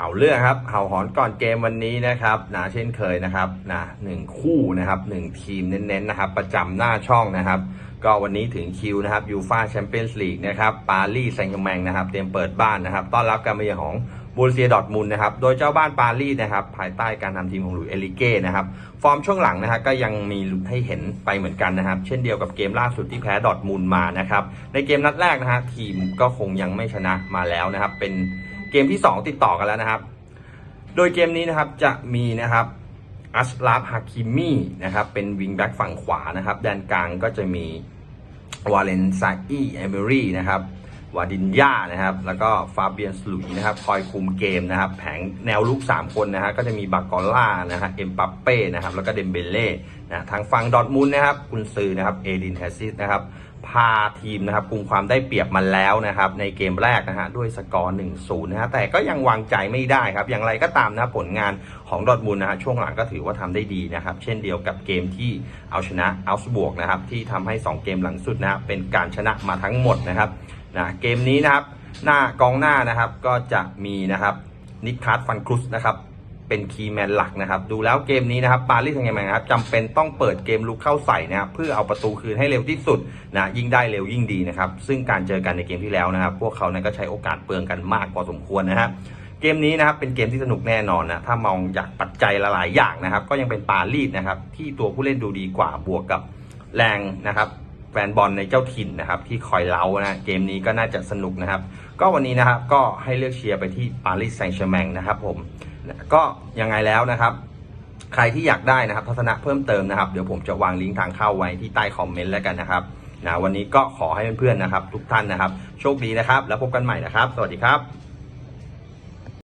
เอาเรื่องครับเห่าหอนก่อนเกมวันนี้นะครับนะเช่นเคยนะครับนะหนึ่งคู่นะครับหนึ่งทีมเน้นๆนะครับประจำหน้าช่องนะครับ ก็วันนี้ถึงคิวนะครับยูฟาแชมเปี้ยนส์ลีกนะครับปารีสแซงต์แมงนะครับ เตรียมเปิดบ้านนะครับ ต้อนรับการมาเยือนของบูรเซียดอทมุนนะครับ โดยเจ้าบ้านปารีสนะครับ ภายใต้การทำทีมของหลุยส์เอลิเก้นะครับ ฟอร์มช่วงหลังนะฮะก็ยังมีลุ้นให้เห็นไปเหมือนกันนะครับ เช่นเดียวกับเกมล่าสุดที่แพ้ดอทมุนมานะครับ ในเกมนัดแรกนะฮะทีมก็คงยังไม่ชนะมาแล้วนะครับ เป็น เกมที่ 2 ติดต่อกันแล้วนะครับ โดยเกมนี้นะครับจะมีนะครับอัชลาฟฮาคิมีนะครับเป็นวิงแบ็กฝั่งขวานะครับแดนกลางก็จะมีวาเลนซาอีเอเมรี่นะครับวาดินยานะครับ แล้วก็ฟาเบียนสลุยนะครับ คอยคุมเกมนะครับ แผงแนวลุก 3 คนนะฮะ ก็จะมีบากอล่านะฮะ เอ็มปัปเป้นะครับ แล้วก็เดมเบเล่ นะ ทางฝั่งดอทมุนนะครับกุนซือนะครับ เอดินแฮซิสนะครับ พาทีมนะครับกลุ่มความได้เปรียบมาแล้วนะครับ ในเกมแรกนะฮะด้วยสกอร์1-0นะฮะแต่ก็ยังวางใจไม่ได้ครับ อย่างไรก็ตามนะผลงานของดอทมุนด์นะฮะช่วงหลังก็ถือว่าทำได้ดีนะครับ เช่นเดียวกับเกมที่เอาชนะอัลสบวกนะครับ ที่ทำให้ 2 เกมหลังสุดนะเป็นการชนะมาทั้งหมดนะครับนะเกมนี้นะครับหน้ากองหน้านะครับก็จะมีนะครับนิคัสฟันครุสนะครับ เป็นคีย์แมนหลักนะครับ ดูแล้วเกมนี้นะครับปารีสแซงต์แชร์แมงครับจำเป็นต้องเปิดเกมลุกเข้าใส่นะครับเพื่อเอาประตูคืนให้เร็วที่สุดนะยิ่งได้เร็วยิ่งดีนะครับ ซึ่งการเจอกันในเกมที่แล้วนะครับ พวกเขานั้นก็ใช้โอกาสเปลืองกันมากพอสมควรนะฮะเกมนี้นะครับเป็นเกมที่สนุกแน่นอนนะถ้ามองจากปัจจัยหลายๆอย่างนะครับ ก็ยังเป็นปารีสนะครับที่ตัวผู้เล่นดูดีกว่าบวกกับแรงนะครับแฟนบอลในเจ้าถิ่นนะครับที่คอยเล้านะเกมนี้ก็น่าจะสนุกนะครับ ก็วันนี้นะครับก็ให้เลือกเชียร์ไปที่ปารีสแซงต์แชร์แมงนะครับผม ก็ยังไงแล้วนะครับ ใครที่อยากได้นะครับ ทัศนะเพิ่มเติมนะครับ เดี๋ยวผมจะวางลิงก์ทางเข้าไว้ที่ใต้คอมเมนต์แล้วกันนะครับนะวันนี้ก็ขอให้เพื่อนๆนะครับ ทุกท่านนะครับ โชคดีนะครับ แล้วพบกันใหม่นะครับ สวัสดีครับ